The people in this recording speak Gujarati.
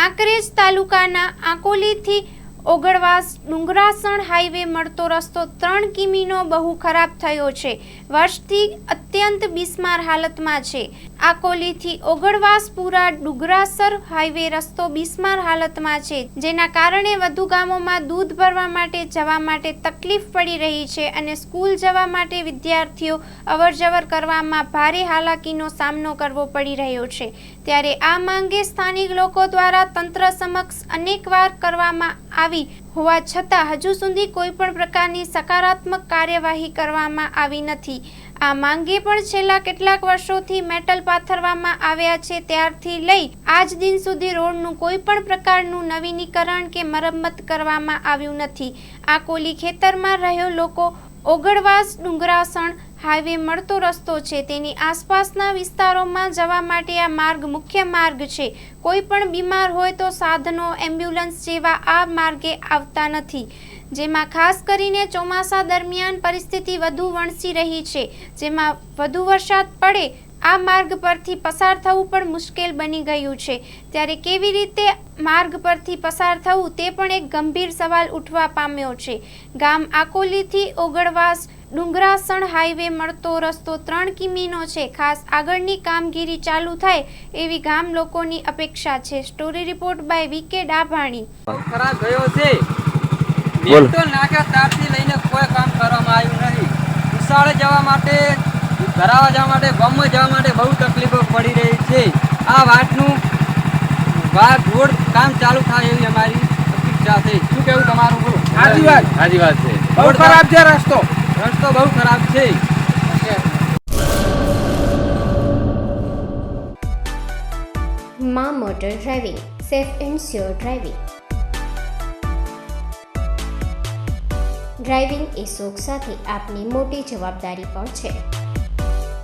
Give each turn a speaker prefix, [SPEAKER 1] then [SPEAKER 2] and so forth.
[SPEAKER 1] કાંકરેજ તાલુકાના આકોલીથી ઓગળવાસ ડુંગરાસણ હાઈવે મળતો રસ્તો ત્રણ કિમીનો બહુ ખરાબ થયો છે. વર્ષથી અત્યંત બિસ્માર હાલતમાં છે. આકોલીથી ઓગળવાસપુરા ડુંગરાસર હાઈવે રસ્તો બિસ્માર હાલતમાં છે, જેના કારણે વધુ ગામોમાં દૂધ ભરવા માટે જવા માટે તકલીફ પડી રહી છે અને સ્કૂલ જવા માટે વિદ્યાર્થીઓ અવરજવર કરવામાં ભારે હાલાકીનો સામનો કરવો પડી રહ્યો છે. ત્યારે આ માંગે સ્થાનિક લોકો દ્વારા તંત્ર સમક્ષ અનેકવાર કરવામાં આવી. હોવા છતાં હજુ સુધી કોઈ પણ પ્રકારની સકારાત્મક કાર્યવાહી કરવામાં આવી નથી. આ માંગે પણ છેલ્લા કેટલાક વર્ષોથી મેટલ પાથરવામાં આવ્યા છે. ત્યારથી લઈ આજ દિન સુધી રોડનું કોઈ પણ પ્રકારનું નવીનીકરણ કે મરમ્મત કરવામાં આવ્યું નથી. આ કોલી ખેતરમાં રહ્યો લોકો ઓગળવાસ ડુંગરાસણ હાઈવે મળતો રસ્તો છે. તેની આસપાસના વિસ્તારોમાં જવા માટે આ માર્ગ મુખ્ય માર્ગ છે. કોઈ પણ બીમાર હોય તો સાધનો, એમ્બ્યુલન્સ જેવા આ માર્ગે આવતા નથી. જેમાં ખાસ કરીને ચોમાસા દરમિયાન પરિસ્થિતિ વધુ વણસી રહી છે. જેમાં વધુ વરસાદ પડે આ માર્ગ પરથી પસાર થવું પણ મુશ્કેલ બની ગયું છે. ત્યારે કેવી રીતે માર્ગ પરથી પસાર થવું તે પણ એક ગંભીર સવાલ ઉઠવા પામ્યો છે. ગામ આકોલીથી ઓગળવાસ ડુંગરાસણ હાઈવે મળતો રસ્તો ત્રણ કિમીનો છે. ખાસ આગળની કામગીરી ચાલુ થાય એવી ગામ લોકોની અપેક્ષા છે. સ્ટોરી રિપોર્ટ બાય વી કે ડાભાણી.
[SPEAKER 2] ખરાબ ગયો છે. નાખ્યા ત્યારથી લઈને કોઈ કામ કરવામાં આવ્યું નથી. ઉસાળે જવા માટે ધરાવા જવા માટે ગામમાં જવા માટે બહુ તકલીફો પડી રહી છે. આ વાતનું વાત રોડ કામ ચાલુ થાય એવી અમારી અપેક્ષા છે. શું કેવું તમારું બોલો?
[SPEAKER 3] સાચી વાત. સાચી વાત છે. બહુ ખરાબ છે રસ્તો.
[SPEAKER 2] રસ્તો બહુ ખરાબ છે.
[SPEAKER 4] માં motor driving safe and sure driving. Driving એ શોખ સાથે આપની મોટી જવાબદારી પણ છે.